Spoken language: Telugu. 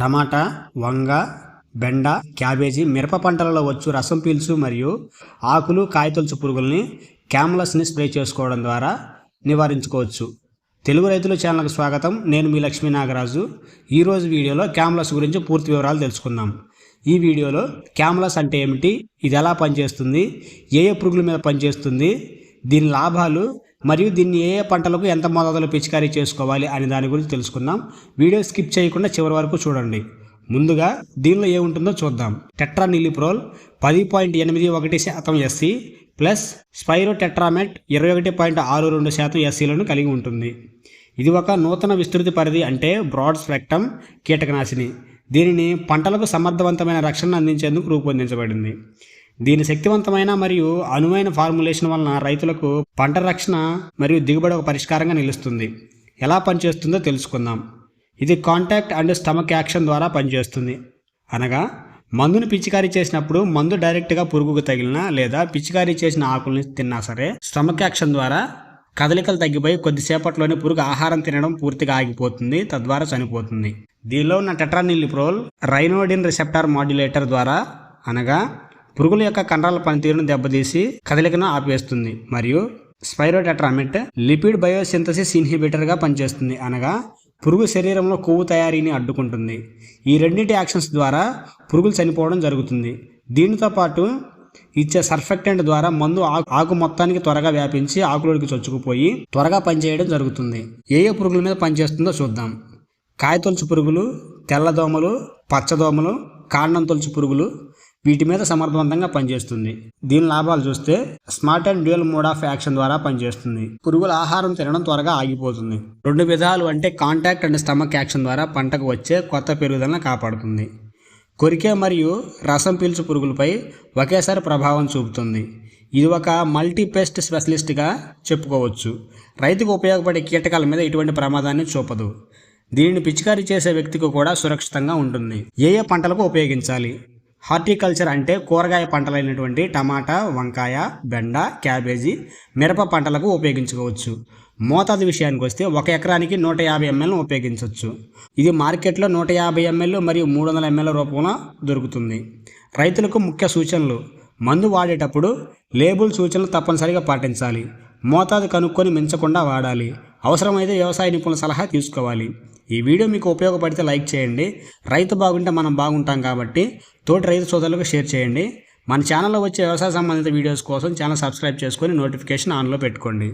టమాటా వంగ బెండ క్యాబేజీ మిరప పంటలలో వచ్చు రసం పీల్చు మరియు ఆకులు కాయతొలుచు పురుగుల్ని క్యామ్లస్ని స్ప్రే చేసుకోవడం ద్వారా నివారించుకోవచ్చు. తెలుగు రైతుల ఛానల్కి స్వాగతం. నేను మీ లక్ష్మీ నాగరాజు. ఈరోజు వీడియోలో క్యామ్లస్ గురించి పూర్తి వివరాలు తెలుసుకుందాం. ఈ వీడియోలో క్యామ్లస్ అంటే ఏమిటి? ఇది ఎలా పనిచేస్తుంది? ఏ ఏ పురుగుల మీద పనిచేస్తుంది? దీని లాభాలు మరియు దీన్ని ఏ ఏ పంటలకు ఎంత మోతాదులో పిచికారీ చేసుకోవాలి అనే దాని గురించి తెలుసుకుందాం. వీడియో స్కిప్ చేయకుండా చివరి వరకు చూడండి. ముందుగా దీనిలో ఏముంటుందో చూద్దాం. టెట్రా నిలిప్రోల్ పది పాయింట్ ఎనిమిది ఒకటి శాతం ఎస్సీ ప్లస్ స్పైరో టెట్రామెట్ ఇరవై ఒకటి పాయింట్ ఆరు రెండు శాతం ఎస్సీలను కలిగి ఉంటుంది. ఇది ఒక నూతన విస్తృతి పరిధి అంటే బ్రాడ్ స్పెక్టమ్ కీటకనాశిని. దీనిని పంటలకు సమర్థవంతమైన రక్షణ అందించేందుకు రూపొందించబడింది. దీని శక్తివంతమైన మరియు అనువైన ఫార్ములేషన్ వలన రైతులకు పంట రక్షణ మరియు దిగుబడి ఒక పరిష్కారంగా నిలుస్తుంది. ఎలా పనిచేస్తుందో తెలుసుకుందాం. ఇది కాంటాక్ట్ అండ్ స్టమక్ యాక్షన్ ద్వారా పనిచేస్తుంది. అనగా మందును పిచికారీ చేసినప్పుడు మందు డైరెక్ట్గా పురుగుకు తగిలినా లేదా పిచికారీ చేసిన ఆకుల్ని తిన్నా సరే స్టమక్ యాక్షన్ ద్వారా కదలికలు తగ్గిపోయి కొద్దిసేపట్లోనే పురుగు ఆహారం తినడం పూర్తిగా ఆగిపోతుంది తద్వారా చనిపోతుంది. దీనిలో ఉన్న టెట్రానిలిప్రోల్ రైనోడిన్ రిసెప్టార్ మాడ్యులేటర్ ద్వారా అనగా పురుగుల యొక్క కండరాల పనితీరును దెబ్బతీసి కదలికను ఆపేస్తుంది మరియు స్పైరోటెట్రామిట్ లిపిడ్ బయోసింథసిస్ ఇన్హిబిటర్గా పనిచేస్తుంది. అనగా పురుగు శరీరంలో కొవ్వు తయారీని అడ్డుకుంటుంది. ఈ రెండింటి యాక్షన్స్ ద్వారా పురుగులు చనిపోవడం జరుగుతుంది. దీనితో పాటు ఇచ్చే సర్ఫెక్టెంట్ ద్వారా మందు ఆకు ఆకు మొత్తానికి త్వరగా వ్యాపించి ఆకులోకి చొచ్చుకుపోయి త్వరగా పనిచేయడం జరుగుతుంది. ఏ ఏ పురుగుల మీద పనిచేస్తుందో చూద్దాం. కాయతొలుచు పురుగులు తెల్లదోమలు పచ్చదోమలు కాండం తొలుచు పురుగులు వీటి మీద సమర్థవంతంగా పనిచేస్తుంది. దీని లాభాలు చూస్తే smart and dual mode of action ద్వారా పనిచేస్తుంది. పురుగుల ఆహారం తినడం త్వరగా ఆగిపోతుంది. రెండు విధాలు అంటే కాంటాక్ట్ అండ్ స్టమక్ యాక్షన్ ద్వారా పంటకు వచ్చే కొత్త పెరుగుదలను కాపాడుతుంది. కొరికే మరియు రసం పీల్చు పురుగులపై ఒకేసారి ప్రభావం చూపుతుంది. ఇది ఒక మల్టీపెస్ట్ స్పెషలిస్ట్గా చెప్పుకోవచ్చు. రైతుకు ఉపయోగపడే కీటకాల మీద ఎటువంటి ప్రమాదాన్ని చూపదు. దీనిని పిచికారీ చేసే వ్యక్తికి కూడా సురక్షితంగా ఉంటుంది. ఏ ఏ పంటలకు ఉపయోగించాలి? హార్టికల్చర్ అంటే కూరగాయ పంటలైనటువంటి టమాటా వంకాయ బెండ క్యాబేజీ మిరప పంటలకు ఉపయోగించుకోవచ్చు. మోతాదు విషయానికి వస్తే ఒక ఎకరానికి నూట యాభై ఎంఎల్ను ఉపయోగించవచ్చు ఇది మార్కెట్లో నూట యాభై ఎంఎల్ మరియు మూడు వందల ఎంఎల్ రూపంలో దొరుకుతుంది. రైతులకు ముఖ్య సూచనలు. మందు వాడేటప్పుడు లేబుల్ సూచనలు తప్పనిసరిగా పాటించాలి. మోతాదు కనుక్కొని మించకుండా వాడాలి. అవసరమైతే వ్యవసాయ నిపుణుల సలహా తీసుకోవాలి. ఈ వీడియో మీకు ఉపయోగపడితే లైక్ చేయండి. రైతు బాగుంటే మనం బాగుంటాం కాబట్టి తోటి రైతు సోదరులకు షేర్ చేయండి. మన ఛానల్లో వచ్చే వ్యవసాయ సంబంధిత వీడియోస్ కోసం ఛానల్ సబ్స్క్రైబ్ చేసుకొని నోటిఫికేషన్ ఆన్లో పెట్టుకోండి.